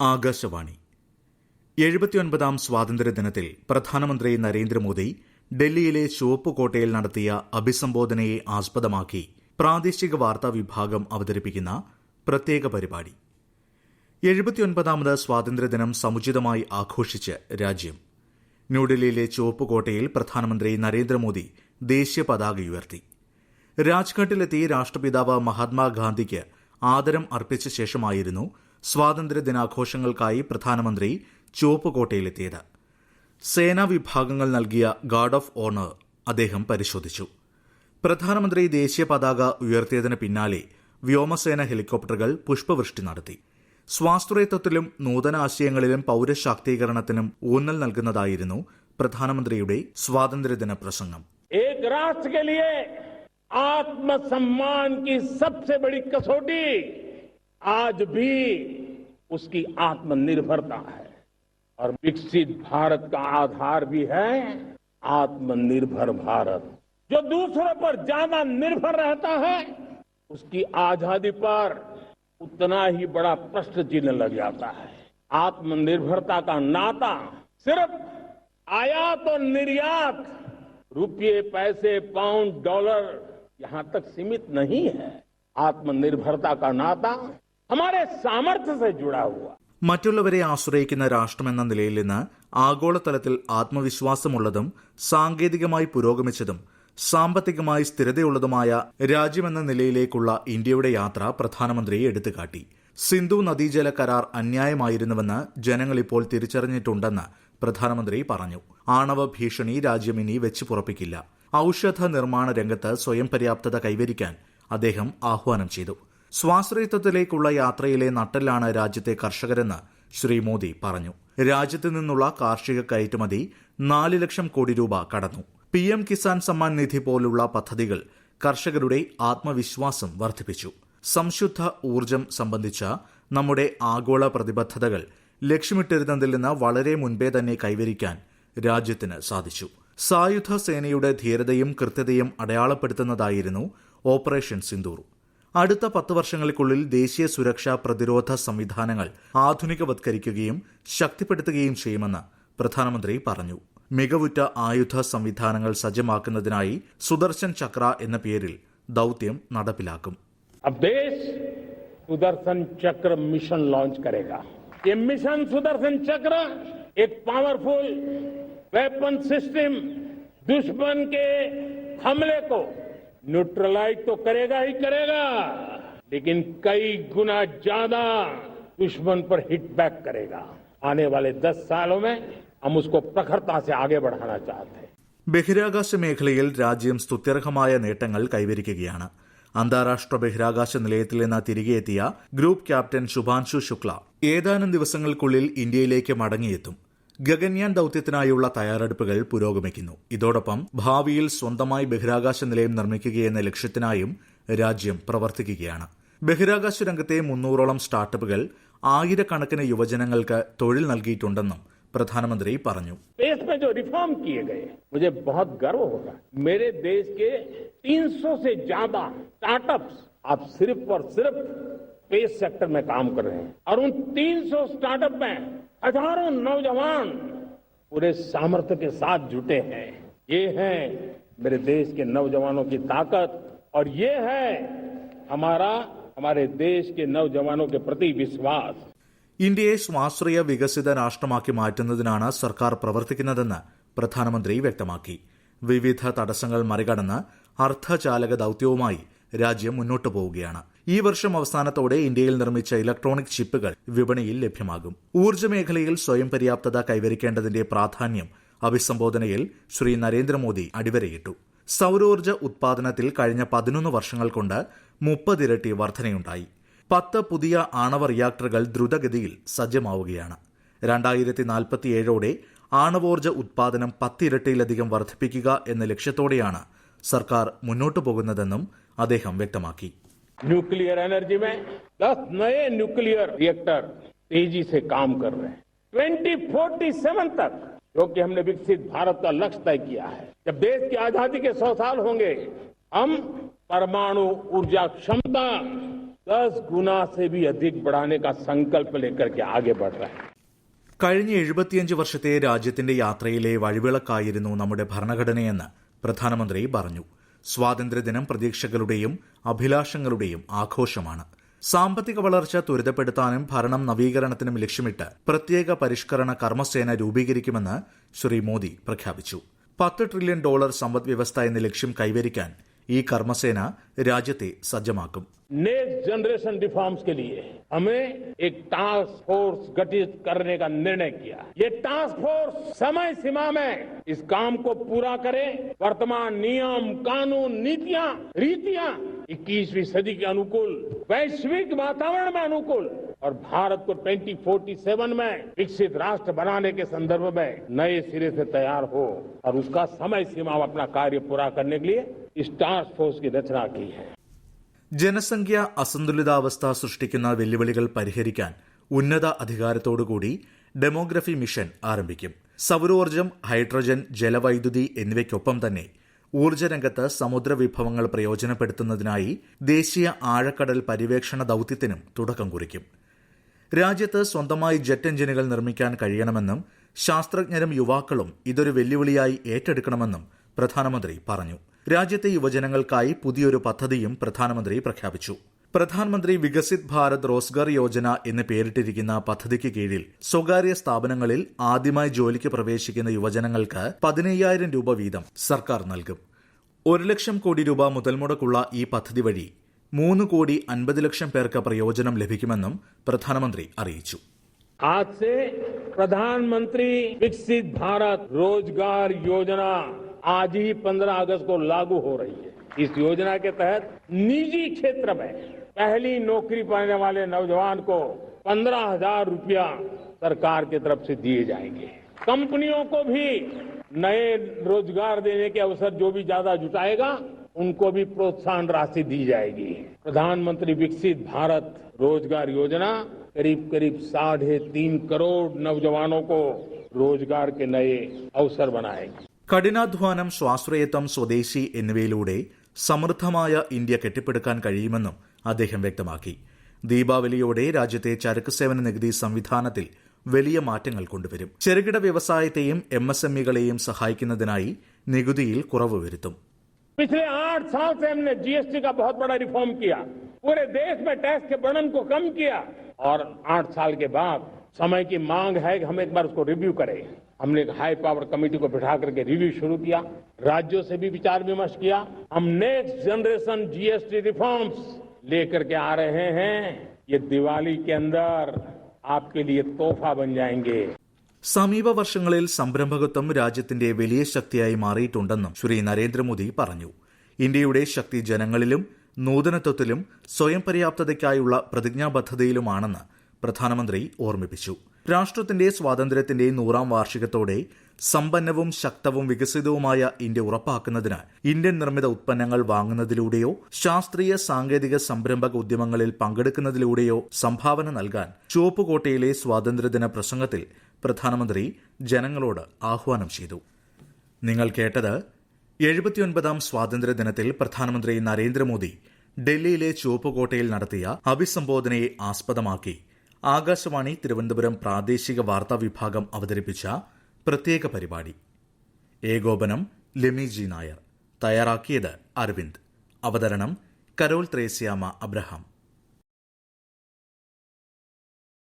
ആകാശവാണി. എഴുപത്തിയൊൻപതാം സ്വാതന്ത്ര്യദിനത്തിൽ പ്രധാനമന്ത്രി നരേന്ദ്രമോദി ഡൽഹിയിലെ ചുവപ്പ് കോട്ടയിൽ നടത്തിയ അഭിസംബോധനയെ ആസ്പദമാക്കി പ്രാദേശിക വാർത്താ വിഭാഗം അവതരിപ്പിക്കുന്ന പ്രത്യേക പരിപാടി. എഴുപത്തിയൊൻപതാമത് സ്വാതന്ത്ര്യദിനം സമുചിതമായി ആഘോഷിച്ച് രാജ്യം. ന്യൂഡൽഹിയിലെ ചുവപ്പ് കോട്ടയിൽ പ്രധാനമന്ത്രി നരേന്ദ്രമോദി ദേശീയ പതാക ഉയർത്തി. രാജ്ഘട്ടിലെത്തി രാഷ്ട്രപിതാവ് മഹാത്മാഗാന്ധിക്ക് ആദരം അർപ്പിച്ച ശേഷമായിരുന്നു സ്വാതന്ത്ര്യ ദിനാഘോഷങ്ങൾക്കായി പ്രധാനമന്ത്രി ചുവപ്പുകോട്ടയിലെത്തിയത്. സേനാ വിഭാഗങ്ങൾ നൽകിയ ഗാർഡ് ഓഫ് ഓണർ അദ്ദേഹം പരിശോധിച്ചു. പ്രധാനമന്ത്രി ദേശീയ പതാക ഉയർത്തിയതിന് പിന്നാലെ വ്യോമസേന ഹെലികോപ്റ്ററുകൾ പുഷ്പവൃഷ്ടി നടത്തി. സ്വാശ്രയത്വത്തിലും നൂതന ആശയങ്ങളിലും പൌരശാക്തീകരണത്തിനും ഊന്നൽ നൽകുന്നതായിരുന്നു പ്രധാനമന്ത്രിയുടെ സ്വാതന്ത്ര്യദിന പ്രസംഗം. ഏക് രാഷ്ട്ര ആത്മസമ്മാൻ കി സബ്സെ ബഡി കസോട്ടി आज भी उसकी आत्मनिर्भरता है और विकसित भारत का आधार भी है आत्मनिर्भर भारत। जो दूसरों पर ज़्यादा निर्भर रहता है, उसकी आज़ादी पर उतना ही बड़ा प्रश्न चिन्ह लग जाता है। आत्मनिर्भरता का नाता सिर्फ़ आयात और निर्यात, रुपये, पैसे, पाउंड, डॉलर यहाँ तक सीमित नहीं है। आत्मनिर्भरता का नाता हमारे सामर्थ्य से जुड़ा हुआ മറ്റുള്ളവരെ ആശ്രയിക്കുന്ന രാഷ്ട്രമെന്ന നിലയിൽ നിന്ന് ആഗോളതലത്തിൽ ആത്മവിശ്വാസമുള്ളതും സാങ്കേതികമായി പുരോഗമിച്ചതും സാമ്പത്തികമായി സ്ഥിരതയുള്ളതുമായ രാജ്യമെന്ന നിലയിലേക്കുള്ള ഇന്ത്യയുടെ യാത്ര പ്രധാനമന്ത്രി എടുത്തുകാട്ടി സിന്ധു നദീജല കരാർ അന്യായമായിരുന്നുവെന്ന് ജനങ്ങൾ ഇപ്പോൾ തിരിച്ചറിഞ്ഞിട്ടുണ്ടെന്ന് പ്രധാനമന്ത്രി പറഞ്ഞു ആണവ ഭീഷണി രാജ്യം ഇനി വെച്ച് പുറപ്പിക്കില്ല ഔഷധ നിർമ്മാണ രംഗത്ത് സ്വയം പര്യാപ്തത കൈവരിക്കാൻ അദ്ദേഹം ആഹ്വാനം ചെയ്തു സ്വാശ്രയത്വത്തിലേക്കുള്ള യാത്രയിലെ നട്ടെല്ലാണ് രാജ്യത്തെ കർഷകരെന്ന് ശ്രീ മോദി പറഞ്ഞു. രാജ്യത്ത് നിന്നുള്ള കാർഷിക കയറ്റുമതി നാല് ലക്ഷം കോടി രൂപ കടന്നു. പി എം കിസാൻ സമ്മാൻ നിധി പോലുള്ള പദ്ധതികൾ കർഷകരുടെ ആത്മവിശ്വാസം വർദ്ധിപ്പിച്ചു. സംശുദ്ധ ഊർജം സംബന്ധിച്ച നമ്മുടെ ആഗോള പ്രതിബദ്ധതകൾ ലക്ഷ്യമിട്ടിരുന്നതിൽ നിന്ന് വളരെ മുൻപേ തന്നെ കൈവരിക്കാൻ രാജ്യത്തിന് സാധിച്ചു. സായുധ സേനയുടെ ധീരതയും കൃത്യതയും അടയാളപ്പെടുത്തുന്നതായിരുന്നു ഓപ്പറേഷൻ സിന്ദൂർ. അടുത്ത പത്ത് വർഷങ്ങൾക്കുള്ളിൽ ദേശീയ സുരക്ഷാ പ്രതിരോധ സംവിധാനങ്ങൾ ആധുനികവത്കരിക്കുകയും ശക്തിപ്പെടുത്തുകയും ചെയ്യുമെന്ന് പ്രധാനമന്ത്രി പറഞ്ഞു മികവുറ്റ ആയുധ സംവിധാനങ്ങൾ സജ്ജമാക്കുന്നതിനായി സുദർശൻ ചക്ര എന്ന പേരിൽ ദൌത്യം നടപ്പിലാക്കും अब देश सुदर्शन चक्र मिशन लॉन्च करेगा ये मिशन सुदर्शन चक्र एक पावरफुल वेपन सिस्टम दुश्मन के हमले को न्यूट्रलाइज तो करेगा ही करेगा लेकिन कई गुना ज्यादा दुश्मन पर हिट बैक करेगा आने वाले दस सालों में हम उसको प्रखरता से आगे बढ़ाना चाहते हैं ബഹിരാകാശ മേഖലയിൽ രാജ്യം സ്തുത്യർഹമായ നേട്ടങ്ങൾ കൈവരിക്കുകയാണ് അന്താരാഷ്ട്ര ബഹിരാകാശ നിലയത്തിൽ നിന്ന് തിരികെ എത്തിയ ഗ്രൂപ്പ് ക്യാപ്റ്റൻ ശുഭാൻശു ശുക്ല ഏതാനും ദിവസങ്ങൾക്കുള്ളിൽ ഇന്ത്യയിലേക്ക് മടങ്ങിയെത്തും ഗഗൻയാൻ ദൌത്യത്തിനായുള്ള തയ്യാറെടുപ്പുകൾ പുരോഗമിക്കുന്നു ഇതോടൊപ്പം ഭാവിയിൽ സ്വന്തമായി ബഹിരാകാശ നിലയം നിർമ്മിക്കുകയെന്ന ലക്ഷ്യത്തിനായും രാജ്യം പ്രവർത്തിക്കുകയാണ് ബഹിരാകാശ രംഗത്തെ മുന്നൂറോളം സ്റ്റാർട്ടപ്പുകൾ ആയിരക്കണക്കിന് യുവജനങ്ങൾക്ക് തൊഴിൽ നൽകിയിട്ടുണ്ടെന്നും പ്രധാനമന്ത്രി പറഞ്ഞു देश में जो रिफॉर्म किए गए मुझे बहुत गर्व होगा मेरे देश के 300 से ज्यादा स्टार्टअप्स आप सिर्फ और सिर्फ स्पेस सेक्टर में काम कर रहे हैं और उन 300 स्टार्टअप में हजारों नौजवान पूरे सामर्थ्य के साथ जुटे हैं ये है मेरे देश के नौजवानों की ताकत और ये है हमारा हमारे देश के नौजवानों के प्रति विश्वास ഇന്ത്യയെ സ്വാശ്രയ വികസിത രാഷ്ട്രമാക്കി മാറ്റുന്നതിനാണ് സർക്കാർ പ്രവർത്തിക്കുന്നതെന്ന് പ്രധാനമന്ത്രി വ്യക്തമാക്കി വിവിധ തടസ്സങ്ങൾ മറികടന്ന് അർദ്ധചാലക ദൌത്യവുമായി രാജ്യം മുന്നോട്ടു പോവുകയാണ്. ഈ വർഷം അവസാനത്തോടെ ഇന്ത്യയിൽ നിർമ്മിച്ച ഇലക്ട്രോണിക് ചിപ്പുകൾ വിപണിയിൽ ലഭ്യമാകും. ഊർജ മേഖലയിൽ സ്വയം പര്യാപ്തത കൈവരിക്കേണ്ടതിന്റെ പ്രാധാന്യം അഭിസംബോധനയിൽ ശ്രീ നരേന്ദ്രമോദി അടിവരയിട്ടു. സൌരോർജ ഉത്പാദനത്തിൽ കഴിഞ്ഞ പതിനൊന്ന് വർഷങ്ങൾ കൊണ്ട് മുപ്പതിരട്ടി വർധനയുണ്ടായി. പത്ത് പുതിയ ആണവ റിയാക്ടറുകൾ ദ്രുതഗതിയിൽ സജ്ജമാവുകയാണ്. രണ്ടായിരത്തി നാൽപ്പത്തിയേഴോടെ ആണവോർജ ഉത്പാദനം പത്തിരട്ടിയിലധികം വർദ്ധിപ്പിക്കുക എന്ന ലക്ഷ്യത്തോടെയാണ് സർക്കാർ മുന്നോട്ടു പോകുന്നതെന്നും അദ്ദേഹം വ്യക്തമാക്കി न्यूक्लियर एनर्जी में 10 नए न्यूक्लियर रिएक्टर तेजी से काम कर रहे हैं 2047 तक जो कि हमने विकसित भारत का लक्ष्य तय किया है जब देश की आजादी के सौ साल होंगे हम परमाणु ऊर्जा क्षमता दस गुना से भी अधिक बढ़ाने का संकल्प लेकर के आगे बढ़ रहे हैं കഴിഞ്ഞ എഴുപത്തിയഞ്ച് വർഷത്തെ രാജ്യത്തിന്റെ യാത്രയിലെ വഴിവിളക്കായിരുന്നു നമ്മുടെ ഭരണഘടനയെന്ന് പ്രധാനമന്ത്രി പറഞ്ഞു സ്വാതന്ത്ര്യദിനം പ്രതീക്ഷകളുടെയും അഭിലാഷങ്ങളുടെയും ആഘോഷമാണ്. സാമ്പത്തിക വളർച്ച ത്വരിതപ്പെടുത്താനും ഭരണം നവീകരണത്തിനും ലക്ഷ്യമിട്ട് പ്രത്യേക പരിഷ്കരണ കർമ്മസേന രൂപീകരിക്കുമെന്ന് ശ്രീ മോദി പ്രഖ്യാപിച്ചു. പത്ത് ട്രില്യൺ ഡോളർ സമ്പദ് വ്യവസ്ഥ എന്ന ലക്ഷ്യം കൈവരിക്കാൻ ഈ കർമ്മസേന രാജ്യത്തെ സജ്ജമാക്കും. नेक्स्ट जनरेशन रिफॉर्म्स के लिए हमें एक टास्क फोर्स गठित करने का निर्णय किया। ये टास्क फोर्स समय सीमा में इस काम को पूरा करे। वर्तमान नियम, कानून, नीतियाँ, रीतियाँ 21वीं सदी के अनुकूल, वैश्विक वातावरण में अनुकूल और भारत को 2047 में विकसित राष्ट्र बनाने के संदर्भ में नए सिरे से तैयार हो और उसका समय सीमा अपना कार्य पूरा करने के लिए इस टास्क फोर्स की रचना की है। ജനസംഖ്യ അസന്തുലിതാവസ്ഥ സൃഷ്ടിക്കുന്ന വെല്ലുവിളികൾ പരിഹരിക്കാൻ ഉന്നത അധികാരത്തോടുകൂടി ഡെമോഗ്രഫി മിഷൻ ആരംഭിക്കും. സൗരോർജം ഹൈഡ്രജൻ ജലവൈദ്യുതി എന്നിവയ്ക്കൊപ്പം തന്നെ ഊർജരംഗത്ത് സമുദ്ര വിഭവങ്ങൾ പ്രയോജനപ്പെടുത്തുന്നതിനായി ദേശീയ ആഴക്കടൽ പര്യവേക്ഷണ ദൌത്യത്തിനും തുടക്കം കുറിക്കും. രാജ്യത്ത് സ്വന്തമായി ജെറ്റ് എഞ്ചിനുകൾ നിർമ്മിക്കാൻ കഴിയണമെന്നും ശാസ്ത്രജ്ഞരും യുവാക്കളും ഇതൊരു വെല്ലുവിളിയായി ഏറ്റെടുക്കണമെന്നും പ്രധാനമന്ത്രി പറഞ്ഞു. രാജ്യത്തെ യുവജനങ്ങൾക്കായി പുതിയൊരു പദ്ധതിയും പ്രധാനമന്ത്രി പ്രഖ്യാപിച്ചു പ്രധാനമന്ത്രി വികസിത് ഭാരത് റോസ്ഗാർ യോജന എന്ന് പേരിട്ടിരിക്കുന്ന പദ്ധതിക്ക് കീഴിൽ സ്വകാര്യ സ്ഥാപനങ്ങളിൽ ആദ്യമായി ജോലിക്ക് പ്രവേശിക്കുന്ന യുവജനങ്ങൾക്ക് പതിനയ്യായിരം രൂപ വീതം സർക്കാർ നൽകും ഒരു ലക്ഷം കോടി രൂപ മുതൽമുടക്കുള്ള ഈ പദ്ധതി വഴി മൂന്ന് കോടി അൻപത് ലക്ഷം പേർക്ക് പ്രയോജനം ലഭിക്കുമെന്നും പ്രധാനമന്ത്രി അറിയിച്ചു आज से प्रधानमंत्री विकसित भारत रोजगार योजना आज ही 15 अगस्त को लागू हो रही है। इस योजना के तहत निजी क्षेत्र में पहली नौकरी पाने वाले नौजवान को पंद्रह हज़ार रूपया सरकार की तरफ़ से दिए जाएँगे। कंपनियों को भी नए रोज़गार देने के अवसर जो भी ज़्यादा जुटाएगा, उनको भी प्रोत्साहन राशि दी जाएगी। प्रधानमंत्री विकसित भारत रोज़गार योजना करीब करीब साढ़े तीन करोड़ नौजवानों को रोज़गार के नए अवसर बनाएगी। കഠിനാധ്വാനം സ്വാശ്രയത്വം സ്വദേശി എന്നിവയിലൂടെ സമൃദ്ധമായ ഇന്ത്യ കെട്ടിപ്പടുക്കാൻ കഴിയുമെന്നും അദ്ദേഹം വ്യക്തമാക്കി ദീപാവലിയോടെ രാജ്യത്തെ ചരക്ക് സേവന നികുതി സംവിധാനത്തിൽ വലിയ മാറ്റങ്ങൾ കൊണ്ടുവരും ചെറുകിട വ്യവസായത്തെയും എം എസ് എം ഇകളെയും സഹായിക്കുന്നതിനായി നികുതിയിൽ കുറവ് വരുത്തും पिछले आठ साल से हमने जीएसटी का बहुत बड़ा रिफॉर्म किया पूरे देश में टैक्स के बर्डन को कम किया और आठ साल के बाद समय की मांग है कि हम एक बार उसको रिव्यू करें हमने एक हाई पावर कमेटी को बिठा करके रिव्यू शुरू किया राज्यों से भी विचार विमर्श किया हम नेक्स्ट जनरेशन जीएसटी रिफॉर्म्स लेकर के आ रहे हैं ये दिवाली के अंदर आपके लिए तोहफा बन जाएंगे സമീപ വർഷങ്ങളിൽ സംരംഭകത്വം രാജ്യത്തിന്റെ വലിയ ശക്തിയായി മാറിയിട്ടുണ്ടെന്നും ശ്രീ നരേന്ദ്രമോദി പറഞ്ഞു ഇന്ത്യയുടെ ശക്തി ജനങ്ങളിലും നൂതനത്വത്തിലും സ്വയം പര്യാപ്തതയ്ക്കായുള്ള പ്രതിജ്ഞാബദ്ധതയിലുമാണെന്ന് പ്രധാനമന്ത്രി ഓർമ്മിപ്പിച്ചു രാഷ്ട്രത്തിന്റെ സ്വാതന്ത്ര്യത്തിന്റെ നൂറാം വാർഷികത്തോടെ സമ്പന്നവും ശക്തവും വികസിതവുമായ ഇന്ത്യ ഉറപ്പാക്കുന്നതിന് ഇന്ത്യൻ നിർമ്മിത ഉത്പന്നങ്ങൾ വാങ്ങുന്നതിലൂടെയോ ശാസ്ത്രീയ സാങ്കേതിക സംരംഭക ഉദ്യമങ്ങളിൽ പങ്കെടുക്കുന്നതിലൂടെയോ സംഭാവന നൽകാൻ ചുവപ്പുകോട്ടയിലെ സ്വാതന്ത്ര്യദിന പ്രസംഗത്തിൽ പ്രധാനമന്ത്രി ജനങ്ങളോട് ആഹ്വാനം ചെയ്തു. നിങ്ങൾ കേട്ടത് എഴുപത്തിയൊൻപതാം സ്വാതന്ത്ര്യദിനത്തിൽ പ്രധാനമന്ത്രി നരേന്ദ്രമോദി ഡൽഹിയിലെ ചുവപ്പുകോട്ടയിൽ നടത്തിയ അഭിസംബോധനയെ ആസ്പദമാക്കി ആകാശവാണി തിരുവനന്തപുരം പ്രാദേശിക വാർത്താ വിഭാഗം അവതരിപ്പിച്ച പ്രത്യേക പരിപാടി. ഏകോപനം ലെമി ജി നായർ. തയ്യാറാക്കിയത് അരവിന്ദ്. അവതരണം കരോൾ ത്രേസ്യാമ അബ്രഹാം.